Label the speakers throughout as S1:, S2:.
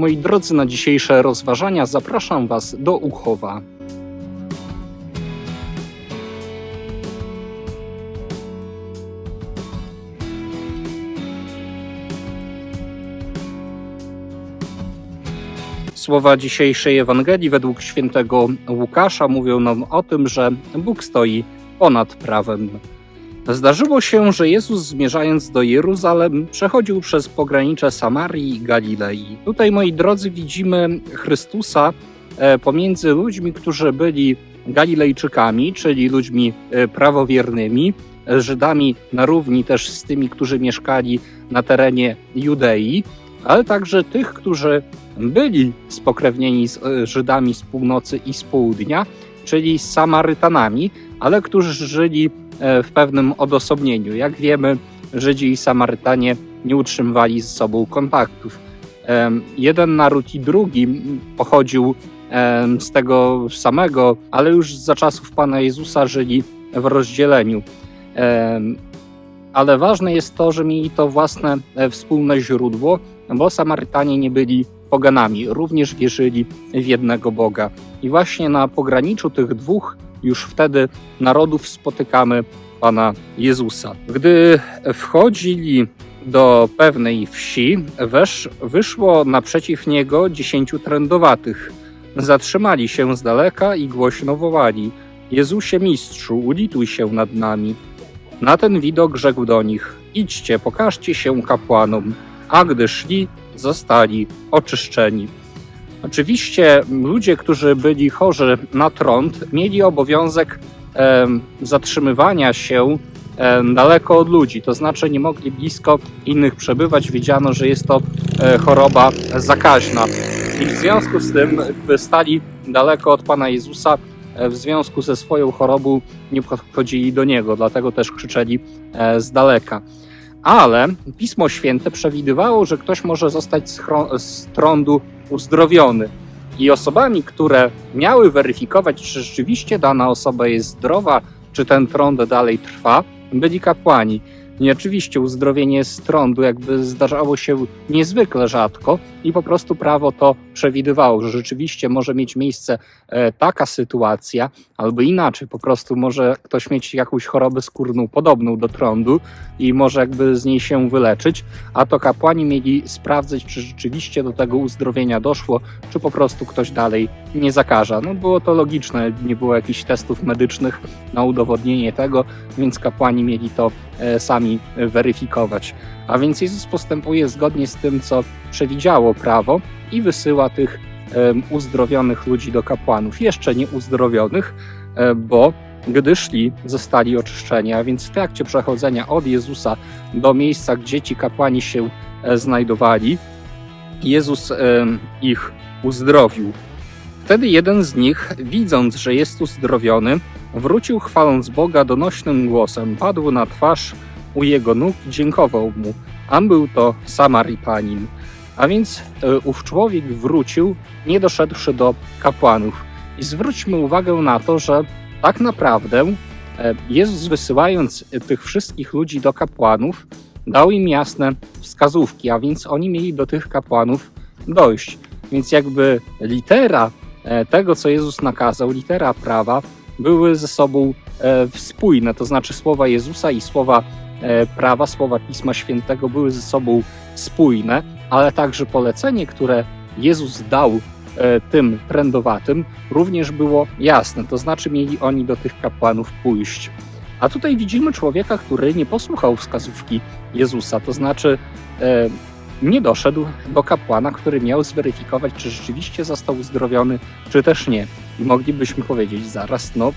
S1: Moi drodzy, na dzisiejsze rozważania zapraszam Was do Uchowa. Słowa dzisiejszej Ewangelii według świętego Łukasza mówią nam o tym, że Bóg stoi ponad prawem. Zdarzyło się, że Jezus zmierzając do Jeruzalem przechodził przez pogranicze Samarii i Galilei. Tutaj, moi drodzy, widzimy Chrystusa e, pomiędzy ludźmi, którzy byli Galilejczykami, czyli ludźmi e, prawowiernymi, Żydami na równi też z tymi, którzy mieszkali na terenie Judei, ale także tych, którzy byli spokrewnieni z e, Żydami z północy i z południa, czyli z Samarytanami, ale którzy żyli e, w pewnym odosobnieniu. Jak wiemy, Żydzi i Samarytanie nie utrzymywali ze sobą kontaktów. Jeden naród i drugi pochodził z tego samego, ale już za czasów Pana Jezusa żyli w rozdzieleniu. Ale ważne jest to, że mieli to własne e, wspólne źródło, bo Samarytanie nie byli poganami, również wierzyli w jednego Boga. I właśnie na pograniczu tych dwóch już wtedy narodów spotykamy Pana Jezusa. Gdy wchodzili do pewnej wsi, wesz, wyszło naprzeciw niego dziesięciu trędowatych. Zatrzymali się z daleka i głośno wołali: Jezusie mistrzu, ulituj się nad nami. Na ten widok rzekł do nich: Idźcie, pokażcie się kapłanom. A gdy szli, zostali oczyszczeni. Oczywiście ludzie, którzy byli chorzy na trąd, mieli obowiązek zatrzymywania się daleko od ludzi, to znaczy nie mogli blisko innych przebywać. Wiedziano, że jest to e, choroba zakaźna. I w związku z tym, stali daleko od Pana Jezusa, e, w związku ze swoją chorobą nie podchodzili do Niego, dlatego też krzyczeli e, z daleka ale Pismo Święte przewidywało, że ktoś może zostać z, z trądu uzdrowiony. I osobami, które miały weryfikować, czy rzeczywiście dana osoba jest zdrowa, czy ten trąd dalej trwa, byli kapłani. I oczywiście uzdrowienie z trądu jakby zdarzało się niezwykle rzadko i po prostu prawo to przewidywało, że rzeczywiście może mieć miejsce e, taka sytuacja, albo inaczej, po prostu może ktoś mieć jakąś chorobę skórną podobną do trądu i może jakby z niej się wyleczyć, a to kapłani mieli sprawdzać, czy rzeczywiście do tego uzdrowienia doszło, czy po prostu ktoś dalej nie zakaża. No było to logiczne, nie było jakichś testów medycznych na udowodnienie tego, więc kapłani mieli to sami weryfikować. A więc Jezus postępuje zgodnie z tym, co przewidziało prawo i wysyła tych uzdrowionych ludzi do kapłanów. Jeszcze nie uzdrowionych, e, bo gdy szli, zostali oczyszczeni, a więc w trakcie przechodzenia od Jezusa do miejsca, gdzie ci kapłani się e, znajdowali, Jezus ich uzdrowił. Wtedy jeden z nich, widząc, że jest uzdrowiony, wrócił chwaląc Boga donośnym głosem, padł na twarz u jego nóg i dziękował mu, a był to Samarytanin. A więc e, ów człowiek wrócił, nie doszedłszy do kapłanów. I zwróćmy uwagę na to, że tak naprawdę e, Jezus wysyłając tych wszystkich ludzi do kapłanów, dał im jasne wskazówki, a więc oni mieli do tych kapłanów dojść. Więc jakby litera e, tego, co Jezus nakazał, litera prawa, były ze sobą spójne, to znaczy słowa Jezusa i słowa prawa, słowa Pisma Świętego były ze sobą spójne, ale także polecenie, które Jezus dał e, tym trendowatym, również było jasne, to znaczy mieli oni do tych kapłanów pójść. A tutaj widzimy człowieka, który nie posłuchał wskazówki Jezusa, to znaczy e, nie doszedł do kapłana, który miał zweryfikować, czy rzeczywiście został uzdrowiony, czy też nie. I moglibyśmy powiedzieć zaraz, no,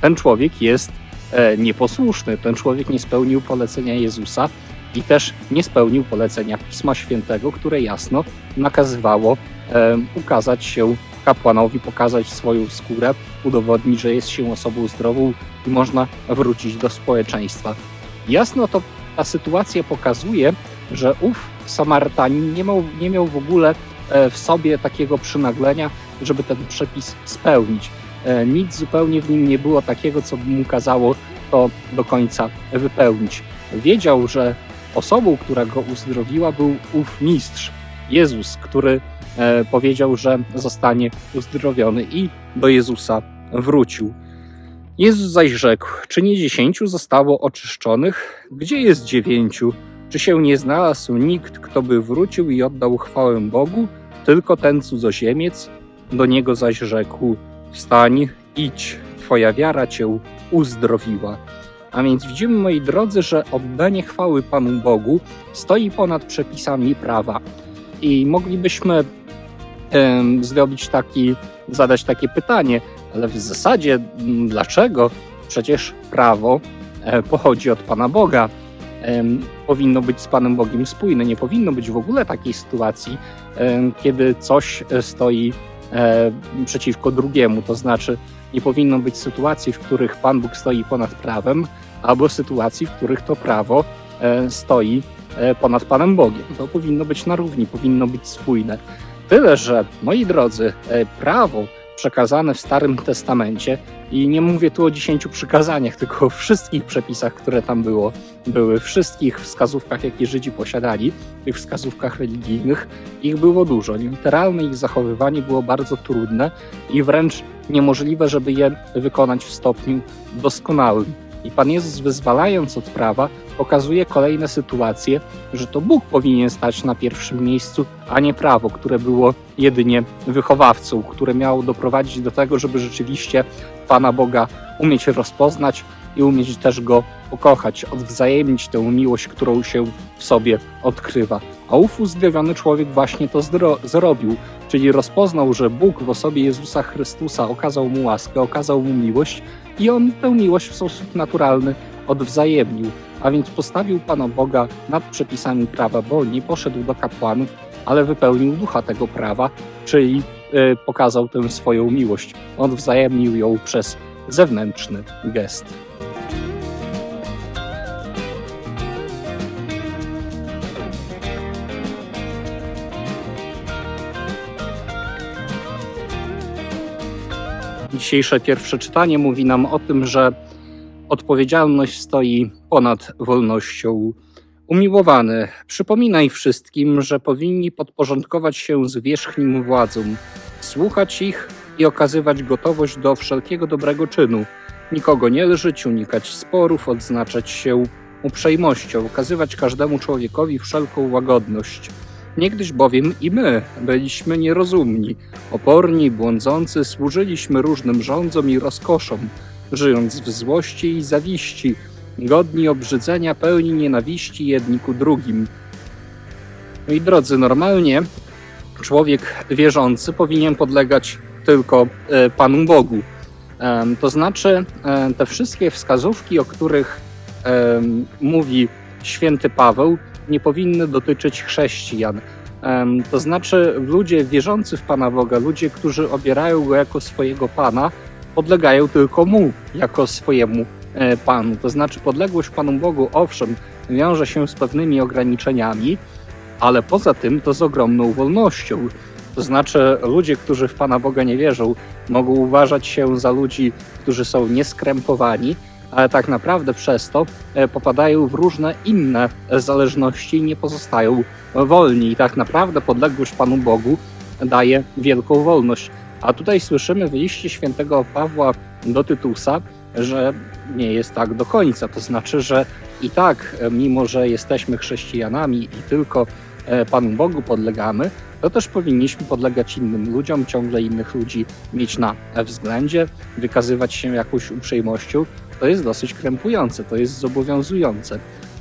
S1: ten człowiek jest e, nieposłuszny, ten człowiek nie spełnił polecenia Jezusa, i też nie spełnił polecenia Pisma Świętego, które jasno nakazywało e, ukazać się kapłanowi, pokazać swoją skórę, udowodnić, że jest się osobą zdrową i można wrócić do społeczeństwa. Jasno to ta sytuacja pokazuje, że ów Samarytanin nie miał, nie miał w ogóle e, w sobie takiego przynaglenia, żeby ten przepis spełnić. E, nic zupełnie w nim nie było takiego, co mu kazało to do końca wypełnić. Wiedział, że Osobą, która go uzdrowiła, był ów mistrz. Jezus, który e, powiedział, że zostanie uzdrowiony i do Jezusa wrócił. Jezus zaś rzekł: Czy nie dziesięciu zostało oczyszczonych? Gdzie jest dziewięciu? Czy się nie znalazł nikt, kto by wrócił i oddał chwałę Bogu? Tylko ten cudzoziemiec? Do niego zaś rzekł: Wstań, idź, twoja wiara cię uzdrowiła. A więc widzimy, moi drodzy, że oddanie chwały Panu Bogu stoi ponad przepisami prawa. I moglibyśmy em, zrobić taki, zadać takie pytanie, ale w zasadzie m, dlaczego? Przecież prawo e, pochodzi od Pana Boga. Powinno być z Panem Bogiem spójne. Nie powinno być w ogóle takiej sytuacji, kiedy coś e, stoi e, przeciwko drugiemu. To znaczy, nie powinno być sytuacji, w których Pan Bóg stoi ponad prawem, albo sytuacji, w których to prawo e, stoi ponad Panem Bogiem. To powinno być na równi, powinno być spójne. Tyle, że moi drodzy, prawo przekazane w Starym Testamencie, i nie mówię tu o dziesięciu przykazaniach, tylko o wszystkich przepisach, które tam było, były, wszystkich wskazówkach, jakie Żydzi posiadali, tych wskazówkach religijnych, ich było dużo. Literalne ich zachowywanie było bardzo trudne i wręcz niemożliwe, żeby je wykonać w stopniu doskonałym. I Pan Jezus, wyzwalając od prawa, pokazuje kolejne sytuacje, że to Bóg powinien stać na pierwszym miejscu, a nie prawo, które było jedynie wychowawcą, które miało doprowadzić do tego, żeby rzeczywiście Pana Boga umieć rozpoznać i umieć też go pokochać, odwzajemnić tę miłość, którą się w sobie odkrywa. A ów uzdrowiony człowiek właśnie to zrobił, czyli rozpoznał, że Bóg w osobie Jezusa Chrystusa okazał mu łaskę, okazał mu miłość i on tę miłość w sposób naturalny odwzajemnił, a więc postawił Pana Boga nad przepisami prawa, bo nie poszedł do kapłanów, ale wypełnił ducha tego prawa, czyli y, pokazał tę swoją miłość, odwzajemnił ją przez zewnętrzny gest. Dzisiejsze pierwsze czytanie mówi nam o tym, że odpowiedzialność stoi ponad wolnością. Umiłowany, przypominaj wszystkim, że powinni podporządkować się zwierzchnim władzom, słuchać ich i okazywać gotowość do wszelkiego dobrego czynu, nikogo nie lżyć, unikać sporów, odznaczać się uprzejmością, okazywać każdemu człowiekowi wszelką łagodność. Niegdyś bowiem i my byliśmy nierozumni, oporni, błądzący, służyliśmy różnym rządzom i rozkoszom, żyjąc w złości i zawiści, godni obrzydzenia, pełni nienawiści jedni ku drugim. No i drodzy, normalnie człowiek wierzący powinien podlegać tylko e, Panu Bogu. To znaczy, e, te wszystkie wskazówki, o których mówi święty Paweł, nie powinny dotyczyć chrześcijan. To znaczy, ludzie wierzący w Pana Boga, ludzie, którzy obierają go jako swojego Pana, podlegają tylko mu jako swojemu e, Panu. To znaczy, podległość Panu Bogu, owszem, wiąże się z pewnymi ograniczeniami, ale poza tym to z ogromną wolnością. To znaczy, ludzie, którzy w Pana Boga nie wierzą, mogą uważać się za ludzi, którzy są nieskrępowani, ale tak naprawdę przez to e, popadają w różne inne zależności i nie pozostają wolni. I tak naprawdę podległość Panu Bogu daje wielką wolność. A tutaj słyszymy w liście świętego Pawła do Tytusa, że nie jest tak do końca. To znaczy, że i tak, e, mimo że jesteśmy chrześcijanami i tylko e, Panu Bogu podlegamy, to też powinniśmy podlegać innym ludziom, ciągle innych ludzi mieć na względzie, wykazywać się jakąś uprzejmością, to jest dosyć krępujące, to jest zobowiązujące.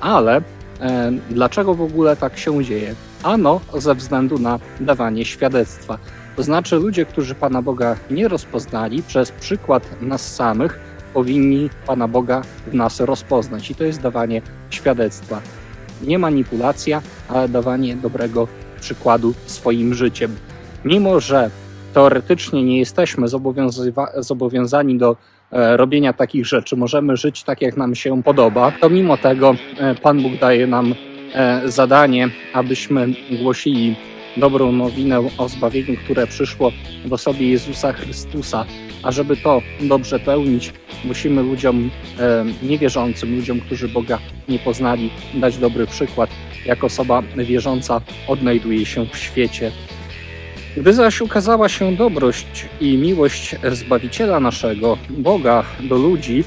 S1: Ale e, dlaczego w ogóle tak się dzieje? Ano ze względu na dawanie świadectwa. To znaczy ludzie, którzy Pana Boga nie rozpoznali, przez przykład nas samych powinni Pana Boga w nas rozpoznać. I to jest dawanie świadectwa. Nie manipulacja, ale dawanie dobrego przykładu swoim życiem. Mimo, że teoretycznie nie jesteśmy zobowiązani do robienia takich rzeczy, możemy żyć tak, jak nam się podoba, to mimo tego e, Pan Bóg daje nam e, zadanie, abyśmy głosili dobrą nowinę o zbawieniu, które przyszło w osobie Jezusa Chrystusa. A żeby to dobrze pełnić, musimy ludziom niewierzącym, ludziom, którzy Boga nie poznali, dać dobry przykład, jako osoba wierząca odnajduje się w świecie. Gdy zaś ukazała się dobrość i miłość Zbawiciela naszego, Boga do ludzi,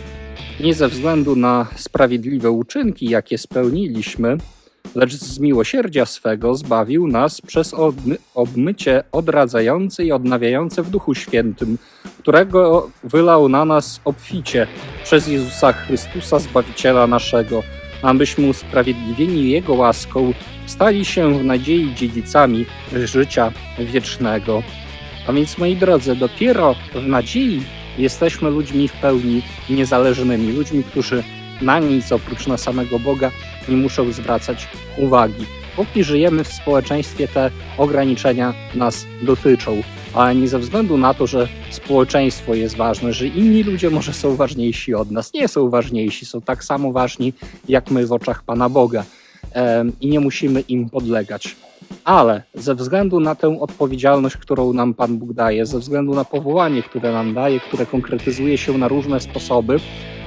S1: nie ze względu na sprawiedliwe uczynki, jakie spełniliśmy, lecz z miłosierdzia swego zbawił nas przez obmy obmycie odradzające i odnawiające w Duchu Świętym, którego wylał na nas obficie przez Jezusa Chrystusa, Zbawiciela naszego, abyśmy usprawiedliwieni Jego łaską stali się w nadziei dziedzicami życia wiecznego. A więc, moi drodzy, dopiero w nadziei jesteśmy ludźmi w pełni niezależnymi, ludźmi, którzy na nic oprócz na samego Boga nie muszą zwracać uwagi. Póki żyjemy w społeczeństwie, te ograniczenia nas dotyczą, ale nie ze względu na to, że społeczeństwo jest ważne, że inni ludzie może są ważniejsi od nas. Nie są ważniejsi, są tak samo ważni jak my w oczach Pana Boga i nie musimy im podlegać. Ale ze względu na tę odpowiedzialność, którą nam Pan Bóg daje, ze względu na powołanie, które nam daje, które konkretyzuje się na różne sposoby,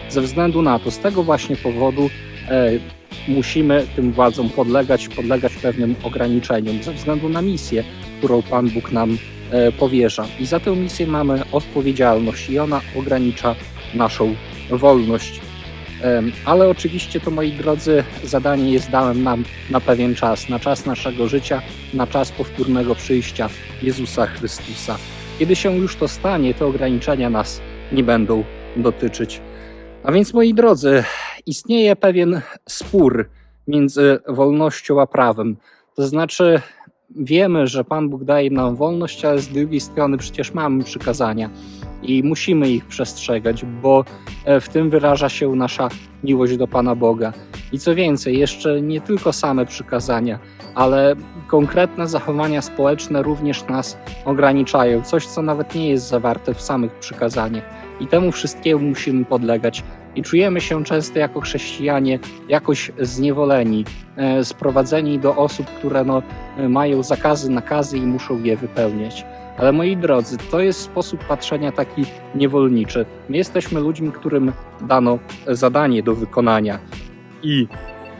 S1: ze względu na to, z tego właśnie powodu musimy tym władzom podlegać, podlegać pewnym ograniczeniom, ze względu na misję, którą Pan Bóg nam e, powierza. I za tę misję mamy odpowiedzialność i ona ogranicza naszą wolność. Ale oczywiście to, moi drodzy, zadanie jest dane nam na pewien czas, na czas naszego życia, na czas powtórnego przyjścia Jezusa Chrystusa. Kiedy się już to stanie, te ograniczenia nas nie będą dotyczyć. A więc, moi drodzy, istnieje pewien spór między wolnością a prawem. To znaczy, wiemy, że Pan Bóg daje nam wolność, ale z drugiej strony przecież mamy przykazania i musimy ich przestrzegać, bo e, w tym wyraża się nasza miłość do Pana Boga. I co więcej, jeszcze nie tylko same przykazania, ale konkretne zachowania społeczne również nas ograniczają, coś co nawet nie jest zawarte w samych przykazaniach. I temu wszystkiemu musimy podlegać. I czujemy się często jako chrześcijanie jakoś zniewoleni, e, sprowadzeni do osób, które no, mają zakazy, nakazy i muszą je wypełniać. Ale moi drodzy, to jest sposób patrzenia taki niewolniczy. My jesteśmy ludźmi, którym dano zadanie do wykonania i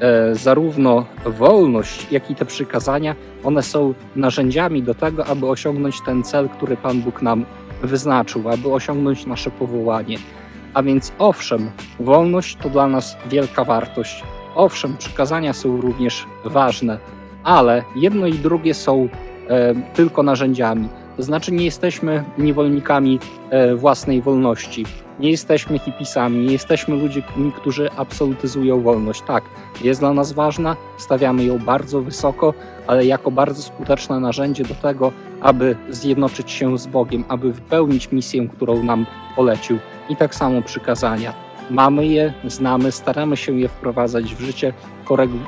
S1: e, zarówno wolność, jak i te przykazania, one są narzędziami do tego, aby osiągnąć ten cel, który Pan Bóg nam wyznaczył, aby osiągnąć nasze powołanie. A więc owszem, wolność to dla nas wielka wartość. Owszem, przykazania są również ważne, ale jedno i drugie są e, tylko narzędziami. To znaczy nie jesteśmy niewolnikami e, własnej wolności. Nie jesteśmy hipisami, nie jesteśmy ludźmi, którzy absolutyzują wolność. Tak, jest dla nas ważna, stawiamy ją bardzo wysoko, ale jako bardzo skuteczne narzędzie do tego, aby zjednoczyć się z Bogiem, aby wypełnić misję, którą nam polecił. I tak samo przykazania. Mamy je, znamy, staramy się je wprowadzać w życie,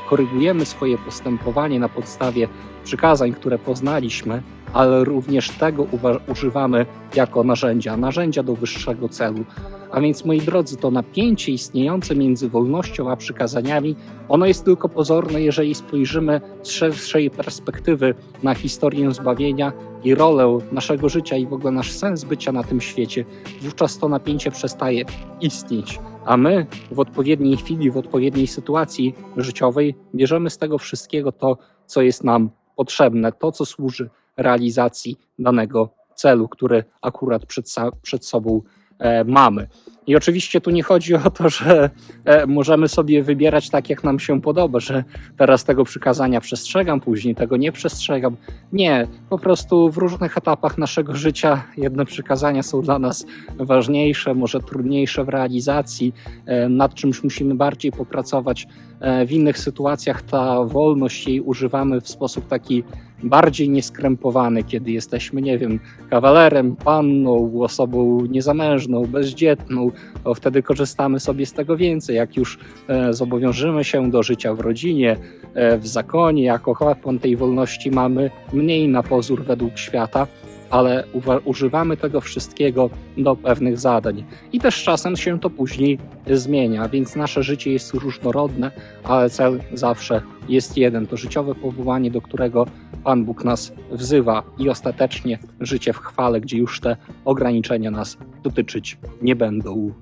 S1: korygujemy swoje postępowanie na podstawie przykazań, które poznaliśmy, ale również tego używamy jako narzędzia, narzędzia do wyższego celu. A więc, moi drodzy, to napięcie istniejące między wolnością a przykazaniami, ono jest tylko pozorne, jeżeli spojrzymy z szerszej perspektywy na historię zbawienia i rolę naszego życia i w ogóle nasz sens bycia na tym świecie. Wówczas to napięcie przestaje istnieć. A my w odpowiedniej chwili, w odpowiedniej sytuacji życiowej bierzemy z tego wszystkiego to, co jest nam potrzebne, to, co służy realizacji danego celu, który akurat przed, przed sobą e, mamy. I oczywiście tu nie chodzi o to, że e, możemy sobie wybierać tak, jak nam się podoba, że teraz tego przykazania przestrzegam, później tego nie przestrzegam. Nie, po prostu w różnych etapach naszego życia jedne przykazania są dla nas ważniejsze, może trudniejsze w realizacji, e, nad czymś musimy bardziej popracować. E, w innych sytuacjach ta wolność jej używamy w sposób taki bardziej nieskrępowany, kiedy jesteśmy, nie wiem, kawalerem, panną, osobą niezamężną, bezdzietną, to wtedy korzystamy sobie z tego więcej. Jak już e, zobowiążemy się do życia w rodzinie, e, w zakonie, jako kapłan tej wolności mamy mniej na pozór według świata, ale używamy tego wszystkiego do pewnych zadań. I też czasem się to później zmienia, więc nasze życie jest różnorodne, ale cel zawsze jest jeden. To życiowe powołanie, do którego Pan Bóg nas wzywa i ostatecznie życie w chwale, gdzie już te ograniczenia nas dotyczyć nie będą.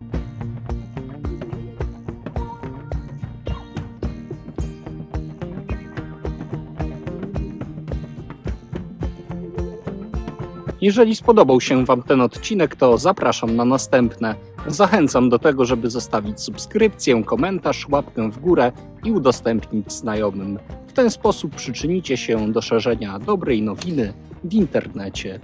S1: Jeżeli spodobał się Wam ten odcinek, to zapraszam na następne. Zachęcam do tego, żeby zostawić subskrypcję, komentarz, łapkę w górę i udostępnić znajomym. W ten sposób przyczynicie się do szerzenia dobrej nowiny w internecie.